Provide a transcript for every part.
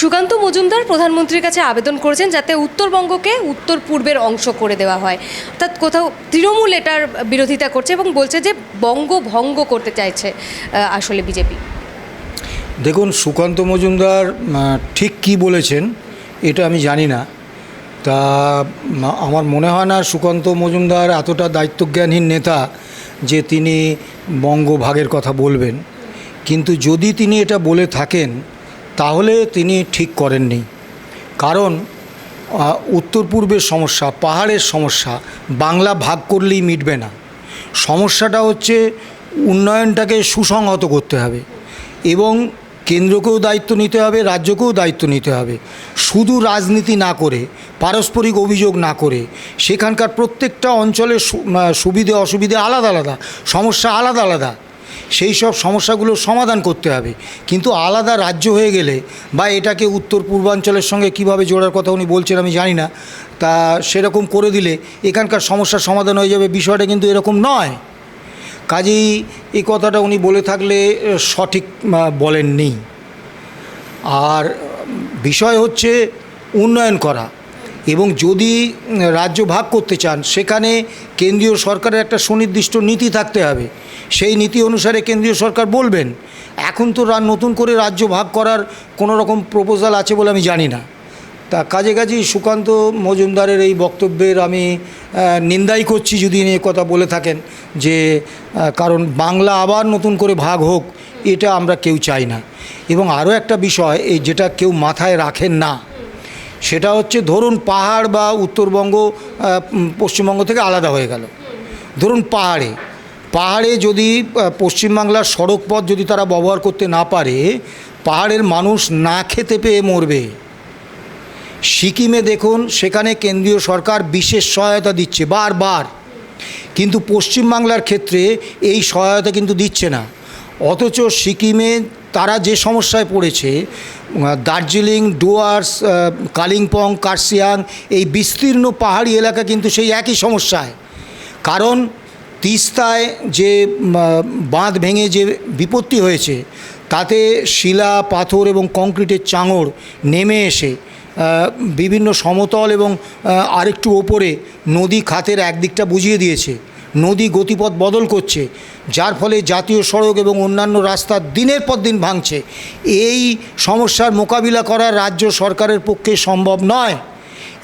সুকান্ত মজুমদার প্রধানমন্ত্রীর কাছে আবেদন করেছেন যাতে উত্তরবঙ্গকে উত্তর পূর্বের অংশ করে দেওয়া হয়। অর্থাৎ কোথাও তৃণমূল এটার বিরোধিতা করছে এবং বলছে যে বঙ্গভঙ্গ করতে চাইছে আসলে বিজেপি। দেখুন, সুকান্ত মজুমদার ঠিক কি বলেছেন এটা আমি জানি না। তা আমার মনে হয় না সুকান্ত মজুমদার এতটা দায়িত্বজ্ঞানহীন নেতা যে তিনি বঙ্গভাগের কথা বলবেন। কিন্তু যদি তিনি এটা বলে থাকেন তাহলে তিনি ঠিক করেননি। কারণ উত্তর পূর্বের সমস্যা, পাহাড়ের সমস্যা, বাংলা ভাগ করলেই মিটবে না। সমস্যাটা হচ্ছে উন্নয়নটাকে সুসংহত করতে হবে এবং কেন্দ্রকেও দায়িত্ব নিতে হবে, রাজ্যকেও দায়িত্ব নিতে হবে। শুধু রাজনীতি না করে, পারস্পরিক অভিযোগ না করে, সেখানকার প্রত্যেকটা অঞ্চলের সুবিধে অসুবিধে আলাদা আলাদা, সমস্যা আলাদা আলাদা। সেই সব সমস্যাগুলোর সমাধান করতে হবে। কিন্তু আলাদা রাজ্য হয়ে গেলে বা এটাকে উত্তর পূর্বাঞ্চলের সঙ্গে কীভাবে জোড়ার কথা উনি বলছেন আমি জানি না, তা সেরকম করে দিলে এখানকার সমস্যার সমাধান হয়ে যাবে বিষয়টা কিন্তু এরকম নয়। কাজেই এই কথাটা উনি বলে থাকলে সঠিক বলেননি। আর বিষয় হচ্ছে উন্নয়ন করা। এবং যদি রাজ্য ভাগ করতে চান, সেখানে কেন্দ্রীয় সরকারের একটা সুনির্দিষ্ট নীতি থাকতে হবে। সেই নীতি অনুসারে কেন্দ্রীয় সরকার বলবেন, এখন তো নতুন করে রাজ্য ভাগ করার কোনো রকম প্রপোজাল আছে বলে আমি জানি না। তা কাজে কাজেই সুকান্ত মজুমদারের এই বক্তব্যের আমি নিন্দাই করছি যদি এ কথা বলে থাকেন যে কারণ বাংলা আবার নতুন করে ভাগ হোক, এটা আমরা কেউ চাই না। এবং আরও একটা বিষয়, এই যেটা কেউ মাথায় রাখেন না সেটা হচ্ছে ধরুন পাহাড় বা উত্তরবঙ্গ পশ্চিমবঙ্গ থেকে আলাদা হয়ে গেল। ধরুন পাহাড়ে পাহাড়ে যদি পশ্চিমবাংলার সড়ক পথ যদি তারা ব্যবহার করতে না পারে, পাহাড়ের মানুষ না খেতে পেয়ে মরবে। সিকিমে দেখুন, সেখানে কেন্দ্রীয় সরকার বিশেষ সহায়তা দিচ্ছে, বারবার। কিন্তু পশ্চিমবাংলার ক্ষেত্রে এই সহায়তা কিন্তু দিচ্ছে না। অথচ সিকিমে তারা যে সমস্যায় পড়েছে দার্জিলিং, ডুয়ার্স কালিম্পং কার্সিয়াং এই বিস্তীর্ণ পাহাড়ি এলাকা কিন্তু সেই একই সমস্যায়। কারণ তিস্তায় যে বাঁধ ভেঙে যে বিপত্তি হয়েছে, তাতে শিলা, পাথর এবং কংক্রিটের চাঙড় নেমে এসে বিভিন্ন সমতল এবং আরেকটু ওপরে নদী খাতের একদিকটা বুঝিয়ে দিয়েছে। নদী গতিপথ বদল করছে, যার ফলে জাতীয় সড়ক এবং অন্যান্য রাস্তা দিনের পর দিন ভাঙছে। এই সমস্যার মোকাবিলা করা রাজ্য সরকারের পক্ষে সম্ভব নয়।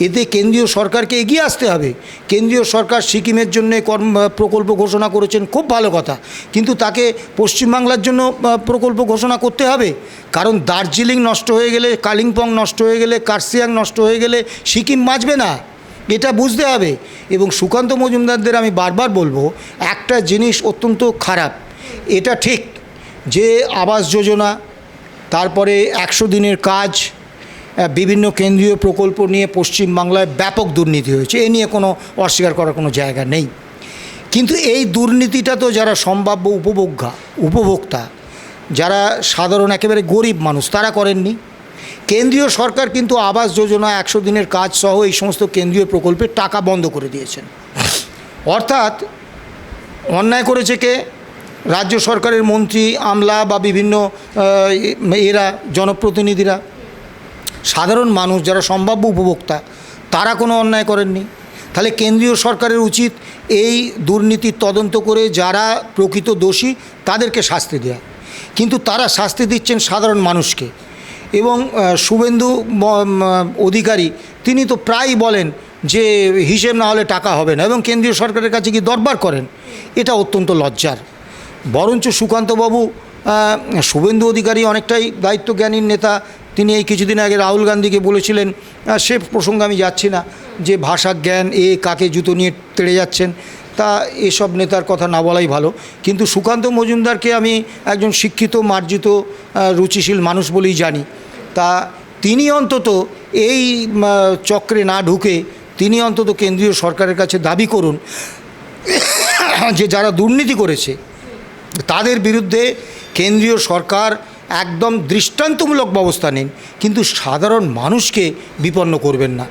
এতে কেন্দ্রীয় সরকারকে এগিয়ে আসতে হবে। কেন্দ্রীয় সরকার সিকিমের জন্য কর্ম প্রকল্প ঘোষণা করেছেন, খুব ভালো কথা। কিন্তু তাকে পশ্চিমবাংলার জন্য প্রকল্প ঘোষণা করতে হবে। কারণ দার্জিলিং নষ্ট হয়ে গেলে, কালিম্পং নষ্ট হয়ে গেলে কার্সিয়াং নষ্ট হয়ে গেলে সিকিম বাঁচবে না। এটা বুঝতে হবে। এবং সুকান্ত মজুমদারদের আমি বারবার বলব, একটা জিনিস অত্যন্ত খারাপ, এটা ঠিক যে আবাস যোজনা, তারপরে একশো দিনের কাজ বিভিন্ন কেন্দ্রীয় প্রকল্প নিয়ে পশ্চিমবাংলায় ব্যাপক দুর্নীতি হয়েছে, এ নিয়ে কোনো অস্বীকার করার কোনো জায়গা নেই। কিন্তু এই দুর্নীতিটা তো যারা সম্ভাব্য উপভোক্তা উপভোক্তা, যারা সাধারণ একেবারে গরিব মানুষ, তারা করেননি। কেন্দ্রীয় সরকার কিন্তু আবাস যোজনা একশো দিনের কাজ সহ এই সমস্ত কেন্দ্রীয় প্রকল্পের টাকা বন্ধ করে দিয়েছেন। অর্থাৎ অন্যায় করেছে কে? রাজ্য সরকারের মন্ত্রী, আমলা বা বিভিন্ন এরা, জনপ্রতিনিধিরা। সাধারণ মানুষ যারা সম্ভাব্য উপভোক্তা, তারা কোনো অন্যায় করেননি। তাহলে কেন্দ্রীয় সরকারের উচিত এই দুর্নীতির তদন্ত করে যারা প্রকৃত দোষী, তাদেরকে শাস্তি দেওয়া কিন্তু তারা শাস্তি দিচ্ছেন সাধারণ মানুষকে। এবং শুভেন্দু অধিকারী, তিনি তো প্রায়ই বলেন যে হিসেব না হলে টাকা হবে না এবং কেন্দ্রীয় সরকারের কাছে কি দরবার করেন। এটা অত্যন্ত লজ্জার। বরঞ্চ সুকান্তবাবু শুভেন্দু অধিকারী অনেকটাই দায়িত্বজ্ঞানীর নেতা। তিনি এই কিছুদিন আগে রাহুল গান্ধীকে বলেছিলেন সে প্রসঙ্গে আমি যাচ্ছি না, যে ভাষা জ্ঞান, এ কাকে জুতো নিয়ে তেড়ে যাচ্ছেন? তা এসব নেতার কথা না বলাই ভালো। কিন্তু সুকান্ত মজুমদারকে আমি একজন শিক্ষিত, মার্জিত রুচিশীল মানুষ বলেই জানি। তা তিনি অন্তত এই চক্রে না ঢুকে তিনি অন্তত কেন্দ্রীয় সরকারের কাছে দাবি করুন যে যারা দুর্নীতি করেছে, তাদের বিরুদ্ধে কেন্দ্রীয় সরকার একদম দৃষ্টান্তমূলক ব্যবস্থা নিন। কিন্তু সাধারণ মানুষকে বিপন্ন করবেন না।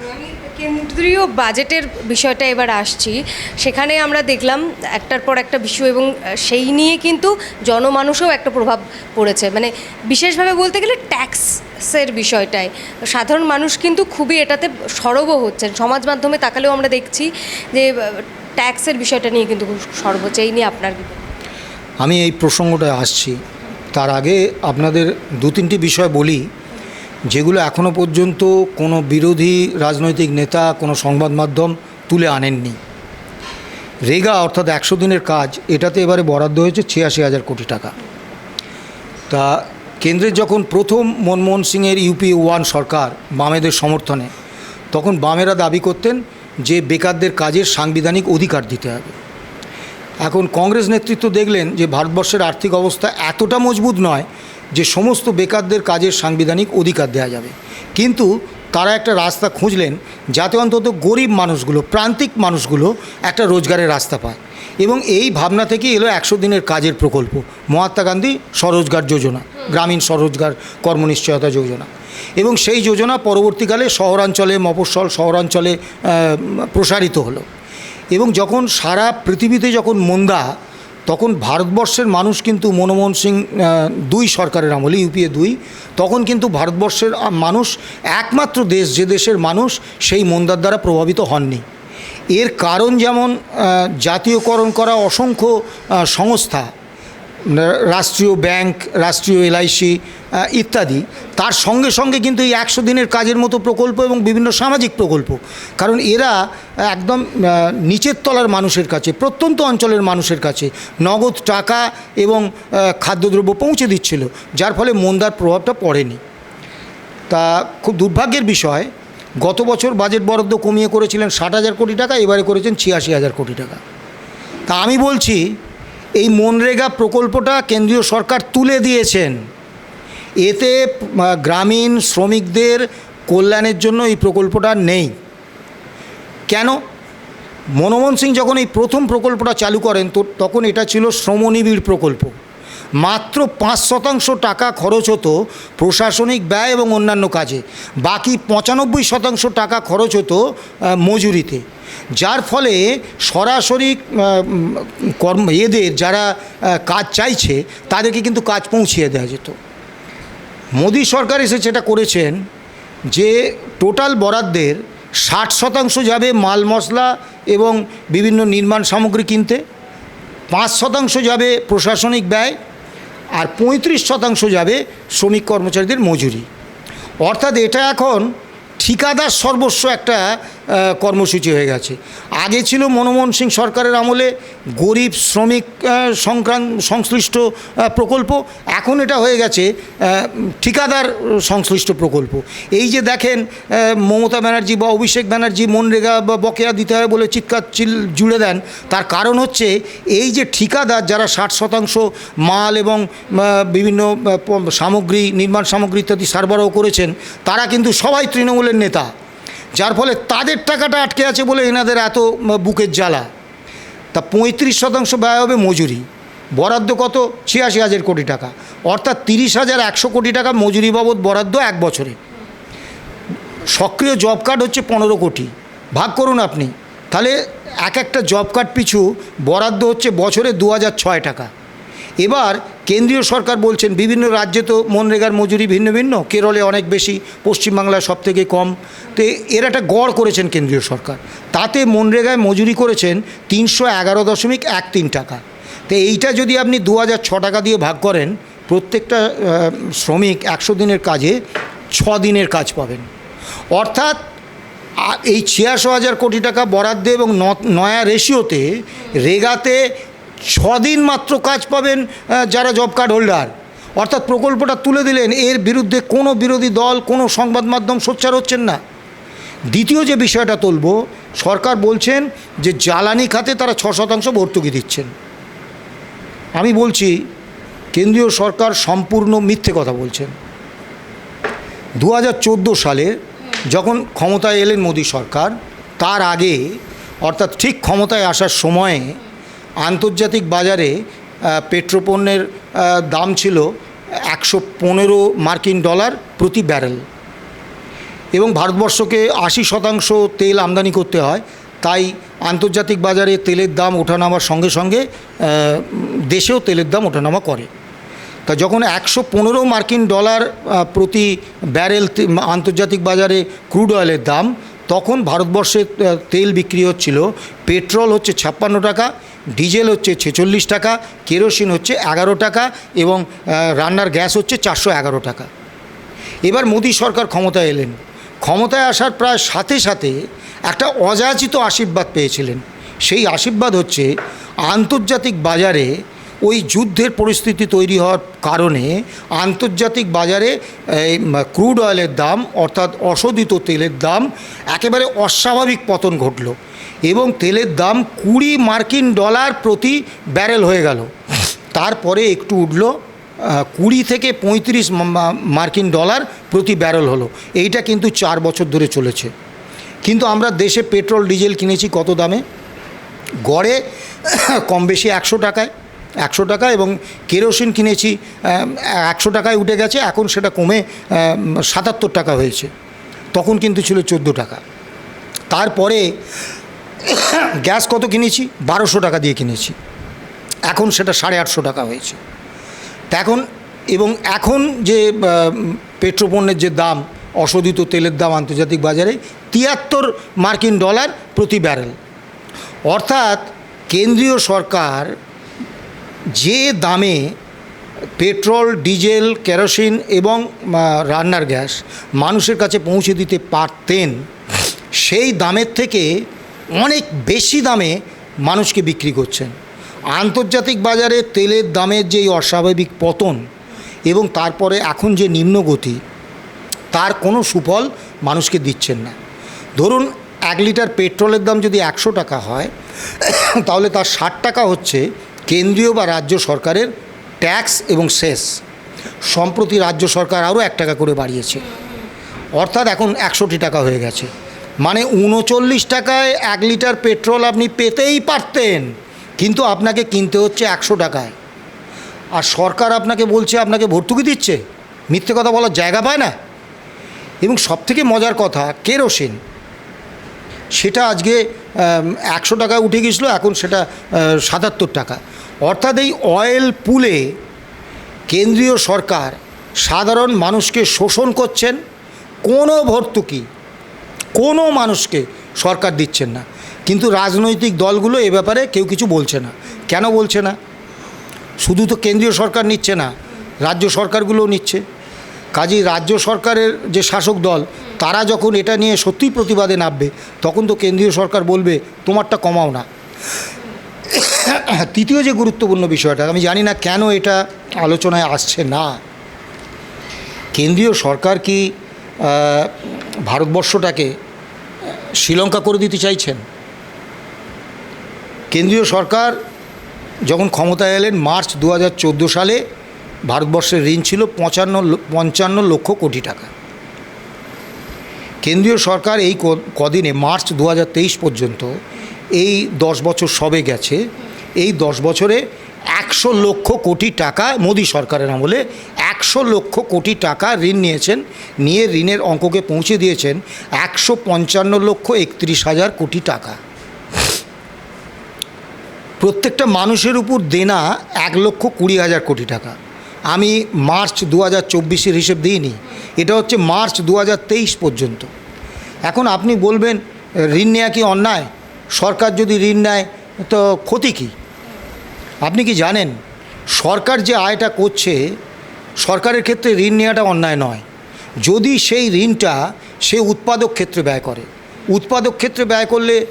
কেন্দ্রীয় বাজেটের বিষয়টা এবার আসছি। সেখানে আমরা দেখলাম একটার পর একটা বিষয় এবং সেই নিয়ে কিন্তু জনমানুষেও একটা প্রভাব পড়েছে। মানে বিশেষভাবে বলতে গেলে ট্যাক্সের বিষয়টায়। সাধারণ মানুষ কিন্তু খুবই এটাতে সরবও হচ্ছেন। সমাজ মাধ্যমে তাকালেও আমরা দেখছি যে, ট্যাক্সের বিষয়টা নিয়ে কিন্তু খুব সরব হচ্ছে। এই নিয়ে আপনার আমি এই প্রসঙ্গটায় আসছি। তার আগে আপনাদের দু তিনটি বিষয় বলি। যেগুলো এখনও পর্যন্ত কোনো বিরোধী রাজনৈতিক নেতা, কোনো সংবাদ মাধ্যম তুলে আনেননি। রেগা অর্থাৎ একশো দিনের কাজ, এটাতে এবারে বরাদ্দ হয়েছে ছিয়াশি হাজার কোটি টাকা। তা কেন্দ্রের যখন প্রথম মনমোহন সিংয়ের ইউপি ওয়ান সরকার বামেদের সমর্থনে, তখন বামেরা দাবি করতেন যে বেকারদের কাজের সাংবিধানিক অধিকার দিতে হবে। এখন কংগ্রেস নেতৃত্ব দেখলেন যে ভারতবর্ষের আর্থিক অবস্থা এতটা মজবুত নয় যে সমস্ত বেকারদের কাজের সাংবিধানিক অধিকার দেওয়া যাবে। কিন্তু তারা একটা রাস্তা খুঁজলেন যাতে অন্তত গরিব মানুষগুলো, প্রান্তিক মানুষগুলো একটা রোজগারের রাস্তা পায়। এবং এই ভাবনা থেকে এলো একশো দিনের কাজের প্রকল্প, মহাত্মা গান্ধী স্বরোজগার যোজনা, গ্রামীণ স্বরোজগার কর্মনিশ্চয়তা যোজনা। এবং সেই যোজনা পরবর্তীকালে শহরাঞ্চলে, মফস্বল শহরাঞ্চলে প্রসারিত হলো। এবং যখন সারা পৃথিবীতে যখন মন্দা তখন ভারতবর্ষের মানুষ কিন্তু মনমোহন সিং দুই সরকারের আমলে, ইউপিএ দুই, তখন কিন্তু ভারতবর্ষের মানুষ, একমাত্র দেশ, যে দেশের মানুষ সেই মন্দার দ্বারা প্রভাবিত হননি। এর কারণ যেমন জাতীয়করণ করা অসংখ্য সংস্থা রাষ্ট্রীয় ব্যাংক, রাষ্ট্রীয় এলআইসি ইত্যাদি। তার সঙ্গে সঙ্গে কিন্তু এই একশো দিনের কাজের মতো প্রকল্প এবং বিভিন্ন সামাজিক প্রকল্প। কারণ এরা একদম নিচের তলার মানুষের কাছে, প্রত্যন্ত অঞ্চলের মানুষের কাছে নগদ টাকা এবং খাদ্যদ্রব্য পৌঁছে দিচ্ছিল, যার ফলে মন্দার প্রভাবটা পড়েনি। তা খুব দুর্ভাগ্যের বিষয়, গত বছর বাজেট বরাদ্দ কমিয়ে করেছিলেন ষাট হাজার কোটি টাকা, এবারে করেছেন ছিয়াশি হাজার কোটি টাকা। তা আমি বলছি এই মনরেগা প্রকল্পটা কেন্দ্রীয় সরকার তুলে দিয়েছেন। এতে গ্রামীণ শ্রমিকদের কল্যাণের জন্য এই প্রকল্পটা নেই। কেন? মনমোহন সিং যখন এই প্রথম প্রকল্পটা চালু করেন, তো তখন এটা ছিল শ্রমনিবিড় প্রকল্প। মাত্র পাঁচ শতাংশ টাকা খরচ হতো প্রশাসনিক ব্যয় এবং অন্যান্য কাজে। বাকি পঁচানব্বই শতাংশ টাকা খরচ হতো মজুরিতে। যার ফলে সরাসরি কর্ম, এদের যারা কাজ চাইছে, তাদেরকে কিন্তু কাজ পৌঁছিয়ে দেওয়া যেত। মোদী সরকার এসে যেটা করেছেন, যে টোটাল বরাদ্দের ষাট শতাংশ যাবে মাল মশলা এবং বিভিন্ন নির্মাণ সামগ্রী কিনতে, পাঁচ শতাংশ যাবে প্রশাসনিক ব্যয় আর পঁয়ত্রিশ শতাংশ যাবে শ্রমিক কর্মচারীদের মজুরি। অর্থাৎ এটা এখন ঠিকাদার সর্বস্ব একটা কর্মসূচি হয়ে গেছে। আগে ছিল মনমোহন সিং সরকারের আমলে গরিব শ্রমিক সংক্রান্ত সংশ্লিষ্ট প্রকল্প। এখন এটা হয়ে গেছে ঠিকাদার সংশ্লিষ্ট প্রকল্প। এই যে দেখেন মমতা ব্যানার্জি বা অভিষেক ব্যানার্জি মনরেগা বা বকেয়া দিতে হয় বলে চিৎকার চিল জুড়ে দেন, তার কারণ হচ্ছে এই যে ঠিকাদার যারা ষাট শতাংশ মাল এবং বিভিন্ন সামগ্রী, নির্মাণ সামগ্রী ইত্যাদি সরবরাহ করেছেন, তারা কিন্তু সবাই তৃণমূলের নেতা। যার ফলে তাদের টাকাটা আটকে আছে বলে এনাদের এত বুকের জ্বালা। তা পঁয়ত্রিশ শতাংশ ব্যয় হবে মজুরি। বরাদ্দ কত? ছিয়াশি হাজার কোটি টাকা। অর্থাৎ তিরিশ হাজার একশো কোটি টাকা মজুরি বাবদ বরাদ্দ এক বছরে। সক্রিয় জব কার্ড হচ্ছে পনেরো কোটি। ভাগ করুন আপনি। তাহলে এক একটা জব কার্ড পিছু বরাদ্দ হচ্ছে বছরে দু হাজার ছয় টাকা। এবার কেন্দ্রীয় সরকার বলছেন, বিভিন্ন রাজ্যে তো মনরেগার মজুরি ভিন্ন ভিন্ন, কেরলে অনেক বেশি, পশ্চিমবাংলায় সব থেকে কম। তো এর একটা গড় করেছেন কেন্দ্রীয় সরকার। তাতে মনরেগায় মজুরি করেছেন তিনশো এগারো দশমিক এক তিন টাকা। তো এইটা যদি আপনি দু হাজার ছ টাকা দিয়ে ভাগ করেন, প্রত্যেকটা শ্রমিক একশো দিনের কাজে ছ দিনের কাজ পাবেন। অর্থাৎ এই ছিয়াশো হাজার কোটি টাকা বরাদ্দে এবং নয়া রেশিওতে রেগাতে ছদিন মাত্র কাজ পাবেন যারা জব কার্ড হোল্ডার অর্থাৎ প্রকল্পটা তুলে দিলেন, এর বিরুদ্ধে কোনো বিরোধী দল, কোনো সংবাদ মাধ্যম সোচ্চার হচ্ছেন না। দ্বিতীয় যে বিষয়টা তুলব, সরকার বলছেন যে জ্বালানি খাতে তারা ছ শতাংশ ভর্তুকি দিচ্ছেন। আমি বলছি, কেন্দ্রীয় সরকার সম্পূর্ণ মিথ্যে কথা বলছেন। দু হাজার চোদ্দ সালে যখন ক্ষমতায় এলেন মোদী সরকার, তার আগে, অর্থাৎ ঠিক ক্ষমতায় আসার সময়ে আন্তর্জাতিক বাজারে পেট্রোপণ্যের দাম ছিল একশো পনেরো মার্কিন ডলার প্রতি ব্যারেল। এবং ভারতবর্ষকে আশি শতাংশ তেল আমদানি করতে হয়, তাই আন্তর্জাতিক বাজারে তেলের দাম ওঠানামার সঙ্গে সঙ্গে দেশেও তেলের দাম ওঠানামা করে। তা যখন একশো পনেরো মার্কিন ডলার প্রতি ব্যারেল আন্তর্জাতিক বাজারে ক্রুড অয়েলের দাম, তখন ভারতবর্ষে তেল বিক্রি হচ্ছিল, পেট্রোল হচ্ছে ছাপ্পান্ন টাকা ডিজেল হচ্ছে ছেচল্লিশ টাকা, কেরোসিন হচ্ছে এগারো টাকা এবং রান্নার গ্যাস হচ্ছে চারশো এগারো টাকা। এবার মোদী সরকার ক্ষমতায় এলেন। ক্ষমতায় আসার প্রায় সাথে সাথে একটা অযাচিত আশীর্বাদ পেয়েছিলেন। সেই আশীর্বাদ হচ্ছে আন্তর্জাতিক বাজারে ওই যুদ্ধের পরিস্থিতি তৈরি হওয়ার কারণে আন্তর্জাতিক বাজারে ক্রুড অয়েলের দাম অর্থাৎ অশোধিত তেলের দাম একেবারে অস্বাভাবিক পতন ঘটল। এবং তেলের দাম কুড়ি মার্কিন ডলার প্রতি ব্যারেল হয়ে গেল। তারপরে একটু উঠল কুড়ি থেকে পঁয়ত্রিশ মার্কিন ডলার প্রতি ব্যারেল হলো। এইটা কিন্তু চার বছর ধরে চলেছে। কিন্তু আমরা দেশে পেট্রোল, ডিজেল কিনেছি কত দামে? গড়ে কম বেশি একশো টাকায়, একশো টাকা এবং কেরোসিন কিনেছি একশো টাকায় উঠে গেছে, এখন সেটা কমে সাতাত্তর টাকা হয়েছে। তখন কিন্তু ছিল চোদ্দ টাকা। তারপরে গ্যাস কত কিনেছি? বারোশো টাকা দিয়ে কিনেছি। এখন সেটা সাড়ে আটশো টাকা হয়েছে। তা এখন এবং এখন যে পেট্রোপণ্যের যে দাম, অশোধিত তেলের দাম আন্তর্জাতিক বাজারে, তিয়াত্তর মার্কিন ডলার প্রতি ব্যারেল। অর্থাৎ কেন্দ্রীয় সরকার যে দামে পেট্রোল, ডিজেল, কেরোসিন এবং রান্নার গ্যাস মানুষের কাছে পৌঁছে দিতে পারতেন, সেই দামের থেকে অনেক বেশি দামে মানুষকে বিক্রি করছেন। আন্তর্জাতিক বাজারে তেলের দামের যেই অস্বাভাবিক পতন এবং তারপরে এখন যে নিম্নগতি তার কোনো সুফল মানুষকে দিচ্ছেন না। ধরুন এক লিটার পেট্রোলের দাম যদি একশো টাকা হয়, তাহলে তার ষাট টাকা হচ্ছে কেন্দ্রীয় বা রাজ্য সরকারের ট্যাক্স এবং সেস। সম্প্রতি রাজ্য সরকার আরও এক টাকা করে বাড়িয়েছে। অর্থাৎ এখন একশোটি টাকা হয়ে গেছে। মানে উনচল্লিশ টাকায় এক লিটার পেট্রোল আপনি পেতেই পারতেন, কিন্তু আপনাকে কিনতে হচ্ছে একশো টাকায়। আর সরকার আপনাকে বলছে, আপনাকে ভর্তুকি দিচ্ছে। মিথ্যে কথা বলার জায়গা পায় না। এবং সবথেকে মজার কথা, কেরোসিন। সেটা আজকে একশো টাকা উঠে গেছিল, এখন সেটা সাতাত্তর টাকা। অর্থাৎ এই অয়েল পুলে কেন্দ্রীয় সরকার সাধারণ মানুষকে শোষণ করছেন, কোনো ভর্তুকি কোনো মানুষকে সরকার দিচ্ছেন না। কিন্তু রাজনৈতিক দলগুলো এ ব্যাপারে কেউ কিছু বলছে না। কেন বলছে না? শুধু তো কেন্দ্রীয় সরকার নিচ্ছে না, রাজ্য সরকারগুলোও নিচ্ছে। কাজেই রাজ্য সরকারের যে শাসক দল, তারা যখন এটা নিয়ে সত্যিই প্রতিবাদে নামবে, তখন তো কেন্দ্রীয় সরকার বলবে, তোমারটা কমাও না। তৃতীয় যে গুরুত্বপূর্ণ বিষয়টা, আমি জানি না কেন এটা আলোচনায় আসছে না। কেন্দ্রীয় সরকার কি ভারতবর্ষটাকে শ্রীলঙ্কা করে দিতে চাইছেন। কেন্দ্রীয় সরকার যখন ক্ষমতায় এলেন মার্চ দু হাজার চোদ্দ সালে, ভারতবর্ষের ঋণ ছিল পঁচান্ন পঞ্চান্ন লক্ষ কোটি টাকা। কেন্দ্রীয় সরকার এই কদিনে, মার্চ দু হাজার তেইশ পর্যন্ত এই দশ বছর সবে গেছে, এই দশ বছরে একশো লক্ষ কোটি টাকা মোদী সরকারের আমলে একশো লক্ষ কোটি টাকা ঋণ নিয়েছেন, নিয়ে ঋণের অঙ্ককে পৌঁছে দিয়েছেন একশো পঞ্চান্ন লক্ষ একত্রিশ হাজার কোটি টাকা। প্রত্যেকটা মানুষের উপর দেনা এক লক্ষ কুড়ি হাজার কোটি টাকা। আমি মার্চ দু হাজার চব্বিশের হিসেব দিইনি, এটা হচ্ছে মার্চ দু হাজার তেইশ পর্যন্ত। এখন আপনি বলবেন, ঋণ নেওয়া কি অন্যায়? সরকার যদি ঋণ নেয়, তো ক্ষতি কী? আপনি কি জানেন, সরকার যে আয়টা করছে সরকারের ক্ষেত্রে ঋণ নেওয়াটা অন্যায় নয়। যদি সেই ঋণটা সে উৎপাদক ক্ষেত্রে ব্যয় করে, উৎপাদক ক্ষেত্রে ব্যয় করলে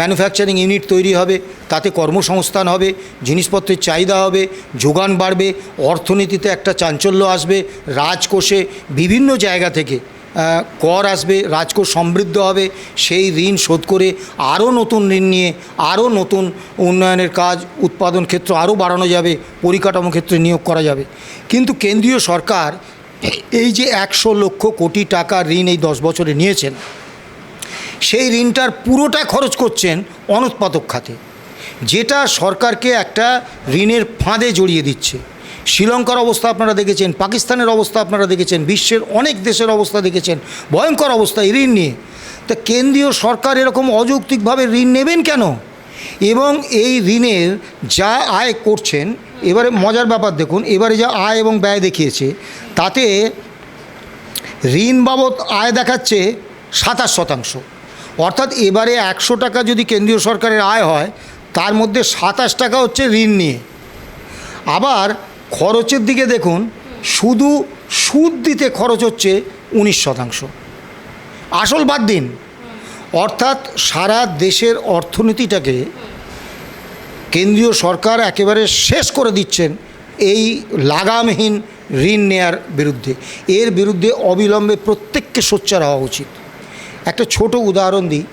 ম্যানুফ্যাকচারিং ইউনিট তৈরি হবে, তাতে কর্মসংস্থান হবে, জিনিসপত্রের চাহিদা হবে, যোগান বাড়বে, অর্থনীতিতে একটা চাঞ্চল্য আসবে, রাজকোষে বিভিন্ন জায়গা থেকে কর আসবে, রাজকোষ সমৃদ্ধ হবে, সেই ঋণ শোধ করে আরও নতুন ঋণ নিয়ে আরও নতুন উন্নয়নের কাজ, উৎপাদন ক্ষেত্র আরও বাড়ানো যাবে, পরিকাঠামো ক্ষেত্রে নিয়োগ করা যাবে। কিন্তু কেন্দ্রীয় সরকার এই যে একশো লক্ষ কোটি টাকা ঋণ এই দশ বছরে নিয়েছেন, সেই ঋণটার পুরোটা খরচ করছেন অনুৎপাদক খাতে, যেটা সরকারকে একটা ঋণের ফাঁদে জড়িয়ে দিচ্ছে। শ্রীলঙ্কার অবস্থা আপনারা দেখেছেন, পাকিস্তানের অবস্থা আপনারা দেখেছেন, বিশ্বের অনেক দেশের অবস্থা দেখেছেন, ভয়ঙ্কর অবস্থা ঋণ নিয়ে। তা কেন্দ্রীয় সরকার এরকম অযৌক্তিকভাবে ঋণ নেবেন কেন? এবং এই ঋণের যা আয় করছেন, এবারে মজার ব্যাপার দেখুন, এবারে যা আয় এবং ব্যয় দেখিয়েছে, তাতে ঋণ বাবদ আয় দেখাচ্ছে সাতাশ শতাংশ। অর্থাৎ এবারে একশো টাকা যদি কেন্দ্রীয় সরকারের আয় হয়, তার মধ্যে সাতাশ টাকা হচ্ছে ঋণ নিয়ে। আবার খরচের দিকে দেখুন, শুধু সুদ দিতে খরচ হচ্ছে উনিশ শতাংশ। আসল বাদ দিন। অর্থাৎ সারা দেশের অর্থনীতিটাকে কেন্দ্রীয় সরকার একেবারে শেষ করে দিচ্ছেন এই লাগামহীন ঋণ নেয়ার বিরুদ্ধে। এর বিরুদ্ধে অবিলম্বে প্রত্যেককে সোচ্চার হওয়া উচিত। একটা ছোট উদাহরণ দিই,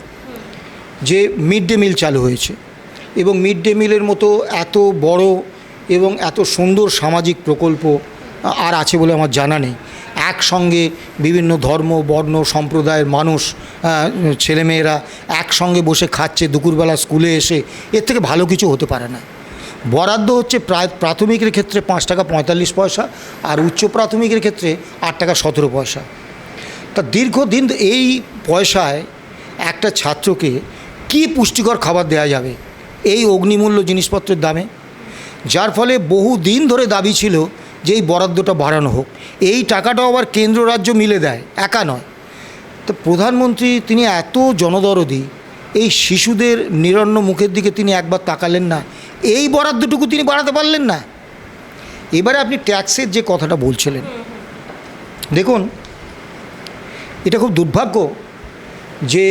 যে মিড ডে মিল চালু হয়েছে এবং মিড ডে মিলের মতো এত বড় এবং এত সুন্দর সামাজিক প্রকল্প আর আছে বলে আমার জানা নেই। একসঙ্গে বিভিন্ন ধর্ম, বর্ণ, সম্প্রদায়ের মানুষ ছেলেমেয়েরা একসঙ্গে বসে খাচ্ছে, দুপুরবেলা স্কুলে এসে, এর থেকে ভালো কিছু হতে পারে না। বরাদ্দ হচ্ছে প্রায়, প্রাথমিকের ক্ষেত্রে পাঁচ টাকা পঁয়তাল্লিশ পয়সা আর উচ্চ প্রাথমিকের ক্ষেত্রে আট টাকা সতেরো পয়সা। তা দীর্ঘদিন এই পয়সায় একটা ছাত্রকে কি পুষ্টিকর খাবার দেওয়া যাবে? এই অগ্নিমূল্য জিনিসপত্রের দামে যার ফলে বহু দিন ধরে দাবি ছিল যে এই বরাদ্দটা বাড়ানো হোক। এই টাকাটাও আবার কেন্দ্র রাজ্য মিলে দেয়, একা নয়। তো প্রধানমন্ত্রী তিনি এত জনদরদি, এই শিশুদের নিরন্ন মুখের দিকে তিনি একবার তাকালেন না, এই বরাদ্দটুকু তিনি বাড়াতে পারলেন না। এবারে আপনি ট্যাক্সের যে কথাটা বলছিলেন, দেখুন, এটা খুব দুর্ভাগ্য যে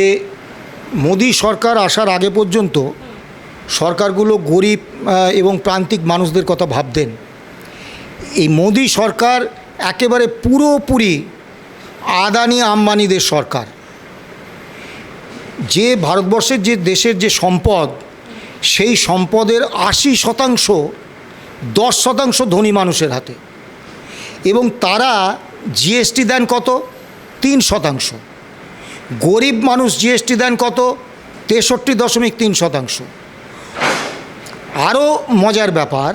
মোদী সরকার আসার আগে পর্যন্ত সরকারগুলো গরিব এবং প্রান্তিক মানুষদের কথা ভাবতেন। এই মোদী সরকার একেবারে পুরোপুরি আদানি আম্বানিদের সরকার। যে ভারতবর্ষের যে দেশের যে সম্পদ, সেই সম্পদের আশি শতাংশ, দশ শতাংশ ধনী মানুষের হাতে। এবং তারা জিএসটি দেন কত? তিন শতাংশ। গরিব মানুষ জিএসটি দেন কত? তেষট্টি দশমিক তিন শতাংশ। আরও মজার ব্যাপার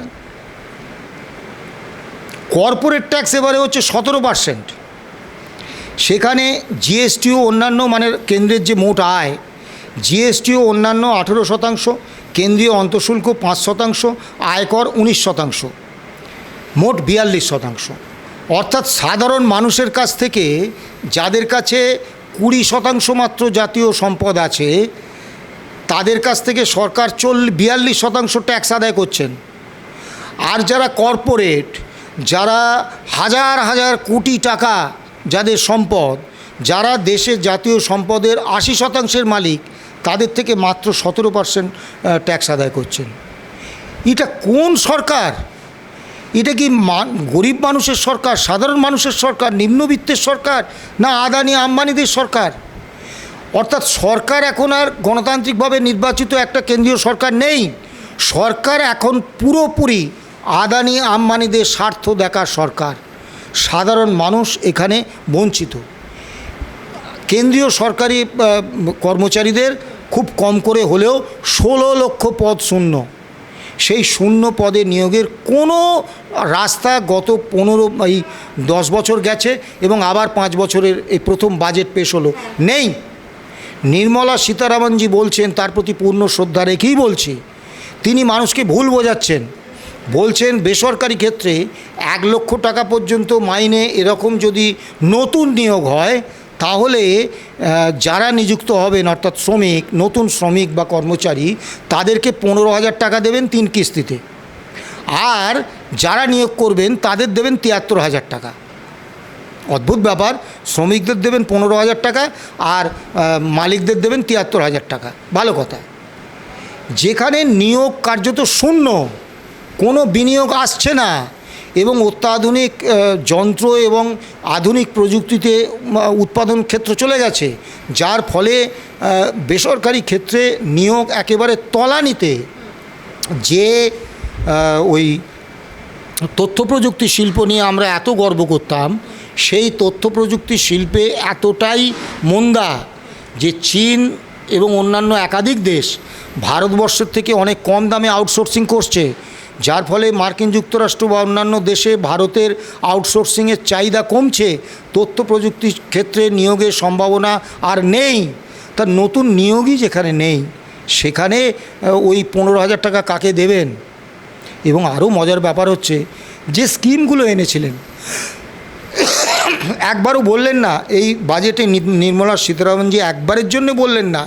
কর্পোরেট ট্যাক্স এবারে হচ্ছে সতেরো পার্সেন্ট সেখানে জিএসটি ও অন্যান্য মানে কেন্দ্রের যে মোট আয় জিএসটি ও অন্যান্য আঠেরো শতাংশ, কেন্দ্রীয় অন্তঃশুল্ক পাঁচ শতাংশ, আয়কর উনিশ শতাংশ, মোট বিয়াল্লিশ শতাংশ। অর্থাৎ সাধারণ মানুষের কাছ থেকে যাদের কাছে কুড়ি শতাংশ মাত্র জাতীয় সম্পদ আছে তাদের কাছ থেকে সরকার চল, বিয়াল্লিশ শতাংশ ট্যাক্স আদায় করছেন। আর যারা কর্পোরেট, যারা হাজার হাজার কোটি টাকা যাদের সম্পদ, যারা দেশের জাতীয় সম্পদের আশি শতাংশের মালিক, তাদের থেকে মাত্র সতেরো পার্সেন্ট ট্যাক্স আদায় করছেন। এটা কোন সরকার? এটা কি গরিব মানুষের সরকার, সাধারণ মানুষের সরকার, নিম্নবিত্তের সরকার, না আদানি, আম্বানিদের সরকার? অর্থাৎ সরকার এখন আর গণতান্ত্রিকভাবে নির্বাচিত একটা কেন্দ্রীয় সরকার নেই। সরকার এখন পুরোপুরি আদানি আম্বানিদের স্বার্থ দেখার সরকার। সাধারণ মানুষ এখানে বঞ্চিত। কেন্দ্রীয় সরকারি কর্মচারীদের খুব কম করে হলেও ষোলো লক্ষ পদ শূন্য। সেই শূন্য পদে নিয়োগের কোনো রাস্তা গত পনেরো, এই দশ বছর গেছে এবং আবার পাঁচ বছরের এই প্রথম বাজেট পেশ হলো। নেই। নির্মলা সীতারামনজি বলছেন, তার প্রতি পূর্ণ শ্রদ্ধা রেখেই বলছি। তিনি মানুষকে ভুল বোঝাচ্ছেন। বলছেন, বেসরকারি ক্ষেত্রে এক লক্ষ টাকা পর্যন্ত মাইনে এরকম যদি নতুন নিয়োগ হয়, তাহলে যারা নিযুক্ত হবেন, অর্থাৎ শ্রমিক, নতুন শ্রমিক বা কর্মচারী, তাদেরকে পনেরো হাজার টাকা দেবেন তিন কিস্তিতে। আর যারা নিয়োগ করবেন, তাদের দেবেন তিয়াত্তর হাজার টাকা। অদ্ভুত ব্যাপার। শ্রমিকদের দেবেন পনেরো হাজার টাকা আর মালিকদের দেবেন তিয়াত্তর হাজার টাকা। ভালো কথা। যেখানে নিয়োগ কার্যত শূন্য, কোনো বিনিয়োগ আসছে না এবং অত্যাধুনিক যন্ত্র এবং আধুনিক প্রযুক্তিতে উৎপাদন ক্ষেত্র চলে গেছে। যার ফলে বেসরকারি ক্ষেত্রে নিয়োগ একেবারে তলানিতে যে ওই তথ্য প্রযুক্তি শিল্প নিয়ে আমরা এত গর্ব করতাম সেই তথ্য প্রযুক্তি শিল্পে এতটাই মন্দা যে চীন এবং অন্যান্য একাধিক দেশ ভারতবর্ষের থেকে অনেক কম দামে আউটসোর্সিং করছে, যার ফলে মার্কিন যুক্তরাষ্ট্র বা অন্যান্য দেশে ভারতের আউটসোর্সিংয়ের চাহিদা কমছে তথ্য প্রযুক্তির ক্ষেত্রে নিয়োগের সম্ভাবনা আর নেই। তা নতুন নিয়োগই যেখানে নেই, সেখানে ওই পনেরো হাজার টাকা কাকে দেবেন? এবং আরও মজার ব্যাপার হচ্ছে, যে স্কিমগুলো এনেছিলেন একবারও বললেন না, এই বাজেটে নির্মলা সীতারামন সীতারামনজি একবারের জন্য বললেন না,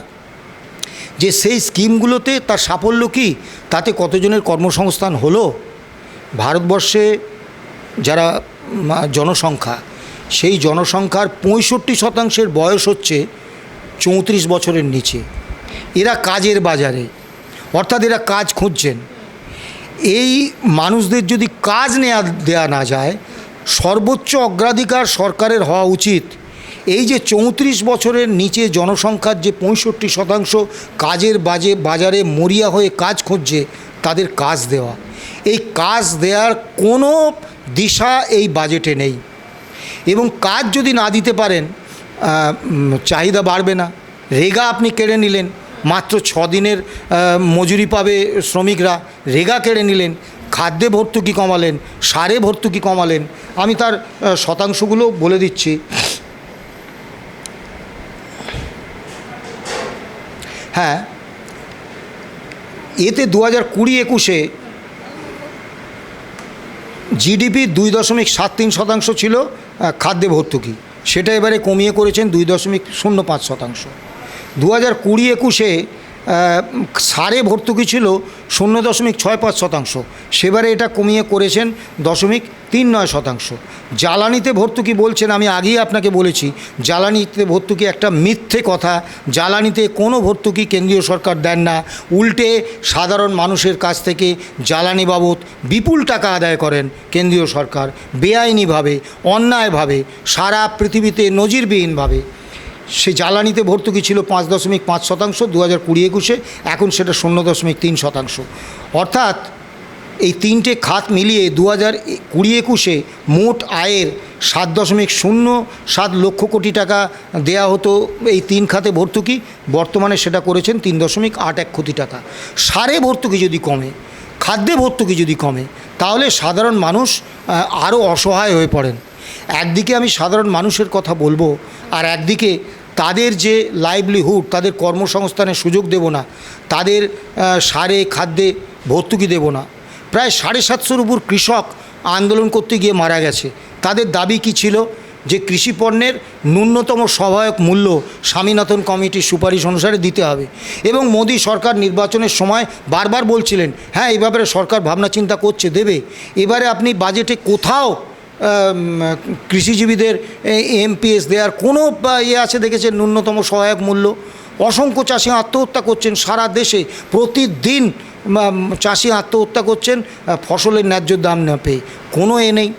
যে সেই স্কিমগুলোতে তার সাফল্য কী, তাতে কতজনের কর্মসংস্থান হলো? ভারতবর্ষে যারা জনসংখ্যা, সেই জনসংখ্যার পঁয়ষট্টি শতাংশের বয়স হচ্ছে চৌত্রিশ বছরের নিচে। এরা কাজের বাজারে, অর্থাৎ এরা কাজ খুঁজছেন। এই মানুষদের যদি কাজ নেওয়া দেওয়া না যায় সর্বোচ্চ অগ্রাধিকার সরকারের হওয়া উচিত। এই যে চৌত্রিশ বছরের নিচে জনসংখ্যার যে পঁয়ষট্টি শতাংশ কাজের বাজে বাজারে মরিয়া হয়ে কাজ খুঁজছে, তাদের কাজ দেওয়া। এই কাজ দেওয়ার কোনো দিশা এই বাজেটে নেই। এবং কাজ যদি না দিতে পারেন চাহিদা বাড়বে না। রেগা আপনি কেড়ে নিলেন, মাত্র ছ দিনের মজুরি পাবে শ্রমিকরা, রেগা কেড়ে নিলেন খাদ্যে ভর্তুকি কমালেন, সারে ভর্তুকি কমালেন। আমি তার শতাংশগুলো বলে দিচ্ছি। হ্যাঁ এতে দু হাজার কুড়ি একুশে জিডিপি দুই দশমিক সাত তিন শতাংশ ছিল খাদ্যে ভর্তুকি। সেটা এবারে কমিয়ে করেছেন দুই দশমিক শূন্য পাঁচ শতাংশ। দু হাজার কুড়ি একুশে সারে ভর্তুকি ছিল শূন্য দশমিক ছয় পাঁচ শতাংশ। সেবারে এটা কমিয়ে করেছেন দশমিক তিন নয় শতাংশ। জ্বালানিতে ভর্তুকি বলছেন, আমি আগেই আপনাকে বলেছি, জ্বালানিতে ভর্তুকি একটা মিথ্যে কথা। জ্বালানিতে কোনো ভর্তুকি কেন্দ্রীয় সরকার দেন না। উল্টে সাধারণ মানুষের কাছ থেকে জ্বালানি বাবদ বিপুল টাকা আদায় করেন কেন্দ্রীয় সরকার। বেআইনিভাবে, অন্যায়ভাবে, সারা পৃথিবীতে নজিরবিহীনভাবে। সে জ্বালানিতে ভর্তুকি ছিল পাঁচ দশমিক পাঁচ শতাংশ দু হাজার কুড়ি একুশে, এখন সেটা শূন্য দশমিক তিন শতাংশ। অর্থাৎ এই তিনটে খাত মিলিয়ে দু হাজার কুড়ি একুশে মোট আয়ের সাত দশমিক শূন্য সাত লক্ষ কোটি টাকা দেয়া হতো এই তিন খাতে ভর্তুকি। বর্তমানে সেটা করেছেন তিন দশমিক আট এক কোটি টাকা। সারে ভর্তুকি যদি কমে, খাদ্যে ভর্তুকি যদি কমে, তাহলে সাধারণ মানুষ আরও অসহায় হয়ে পড়েন। একদিকে আমি সাধারণ মানুষের কথা বলব, আর একদিকে তাদের যে লাইভলিহুড তাদের কর্মসংস্থানের সুযোগ দেব না, তাদের সারে, খাদ্যে ভর্তুকি দেব না। প্রায় সাড়ে সাতশোর উপর কৃষক আন্দোলন করতে গিয়ে মারা গেছে। তাদের দাবি কি ছিল? যে কৃষি পণ্যের ন্যূনতম সহায়ক মূল্য স্বামীনাথন কমিটির সুপারিশ অনুসারে দিতে হবে। এবং মোদী সরকার নির্বাচনের সময় বারবার বলছিলেন হ্যাঁ এই ব্যাপারে সরকার ভাবনা চিন্তা করছে, দেবে। এবারে আপনি বাজেটে কোথাও কৃষিজীবীদের এমপিএস দেওয়ার কোনো ইয়ে আছে দেখেছেন ন্যূনতম সহায়ক মূল্য? অসংখ্য চাষি আত্মহত্যা করছেন সারা দেশে। প্রতিদিন চাষি আত্মহত্যা করছেন ফসলের ন্যায্য দাম না পেয়ে। কোনো এ নেই।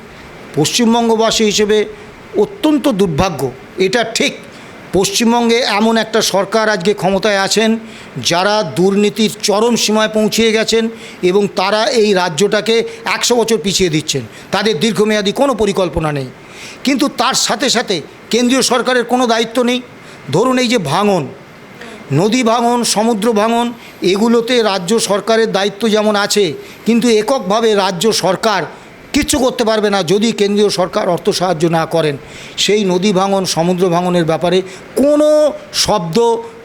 পশ্চিমবঙ্গবাসী হিসেবে অত্যন্ত দুর্ভাগ্য। এটা ঠিক। পশ্চিমবঙ্গে এমন একটা সরকার আজকে ক্ষমতায় আছেন, যারা দুর্নীতির চরম সীমায় পৌঁছিয়ে গেছেন এবং তারা এই রাজ্যটাকে একশো বছর পিছিয়ে দিচ্ছেন। তাদের দীর্ঘমেয়াদী কোনো পরিকল্পনা নেই। কিন্তু তার সাথে সাথে কেন্দ্রীয় সরকারের কোনো দায়িত্ব নেই। ধরুন এই যে ভাঙন, নদী ভাঙন, সমুদ্র ভাঙন, এগুলোতে রাজ্য সরকারের দায়িত্ব যেমন আছে, কিন্তু এককভাবে রাজ্য সরকার কিচ্ছু করতে পারবে না যদি কেন্দ্রীয় সরকার অর্থ সাহায্য না করেন। সেই নদী ভাঙন, সমুদ্র ভাঙনের ব্যাপারে কোনো শব্দ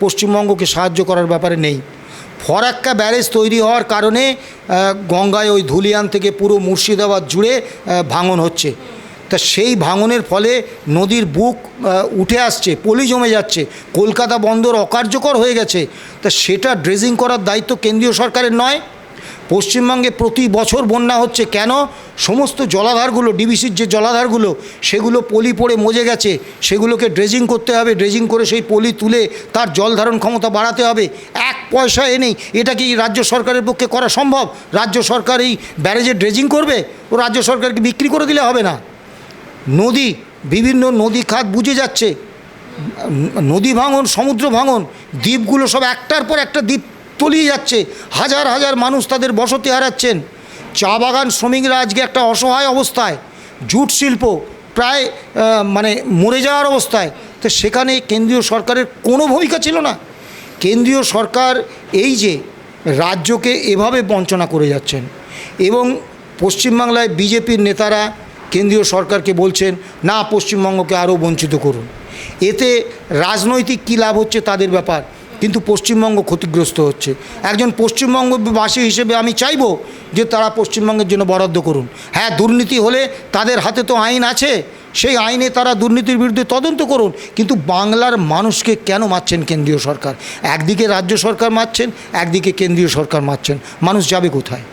পশ্চিমবঙ্গকে সাহায্য করার ব্যাপারে নেই। ফরাক্কা ব্যারেজ তৈরি হওয়ার কারণে গঙ্গায় ওই ধুলিয়ান থেকে পুরো মুর্শিদাবাদ জুড়ে ভাঙন হচ্ছে। তা সেই ভাঙনের ফলে নদীর বুক উঠে আসছে, পলি জমে যাচ্ছে, কলকাতা বন্দর অকার্যকর হয়ে গেছে। তা সেটা ড্রেজিং করার দায়িত্ব কেন্দ্রীয় সরকারের নয় পশ্চিমবঙ্গে প্রতি বছর বন্যা হচ্ছে। কেন? সমস্ত জলাধারগুলো, ডিবিসির যে জলাধারগুলো, সেগুলো পলি পড়ে মজে গেছে। সেগুলোকে ড্রেজিং করতে হবে। ড্রেজিং করে সেই পলি তুলে তার জল ধারণ ক্ষমতা বাড়াতে হবে। এক পয়সা এনেই এটা কি রাজ্য সরকারের পক্ষে করা সম্ভব? রাজ্য সরকার এই ব্যারেজে ড্রেজিং করবে? ও রাজ্য সরকারকে বিক্রি করে দিলে হবে না। নদী, বিভিন্ন নদী খাত বুঝে যাচ্ছে। নদী ভাঙন, সমুদ্র ভাঙন, দ্বীপগুলো সব একটার পর একটা দ্বীপ তলিয়ে যাচ্ছে। হাজার হাজার মানুষ তাদের বসতি হারাচ্ছেন। চা বাগান শ্রমিকরা আজকে একটা অসহায় অবস্থায়। জুট শিল্প প্রায় মানে মরে যাওয়ার অবস্থায়। তো সেখানে কেন্দ্রীয় সরকারের কোনো ভূমিকা ছিল না। কেন্দ্রীয় সরকার এই যে রাজ্যকে এভাবে বঞ্চনা করে যাচ্ছেন এবং পশ্চিমবাংলায় বিজেপির নেতারা কেন্দ্রীয় সরকারকে বলছেন, না, পশ্চিমবঙ্গকে আরও বঞ্চিত করুন। এতে রাজনৈতিক কী লাভ হচ্ছে তাদের ব্যাপার? কিন্তু পশ্চিমবঙ্গ ক্ষতিগ্রস্ত হচ্ছে। একজন পশ্চিমবঙ্গবাসী হিসেবে আমি চাইব যে তারা পশ্চিমবঙ্গের জন্য বরাদ্দ করুন। হ্যাঁ দুর্নীতি হলে তাদের হাতে তো আইন আছে, সেই আইনে তারা দুর্নীতির বিরুদ্ধে তদন্ত করুন, কিন্তু বাংলার মানুষকে কেন মারছেন কেন্দ্রীয় সরকার? একদিকে রাজ্য সরকার মারছেন, একদিকে কেন্দ্রীয় সরকার মারছেন। মানুষ যাবে কোথায়?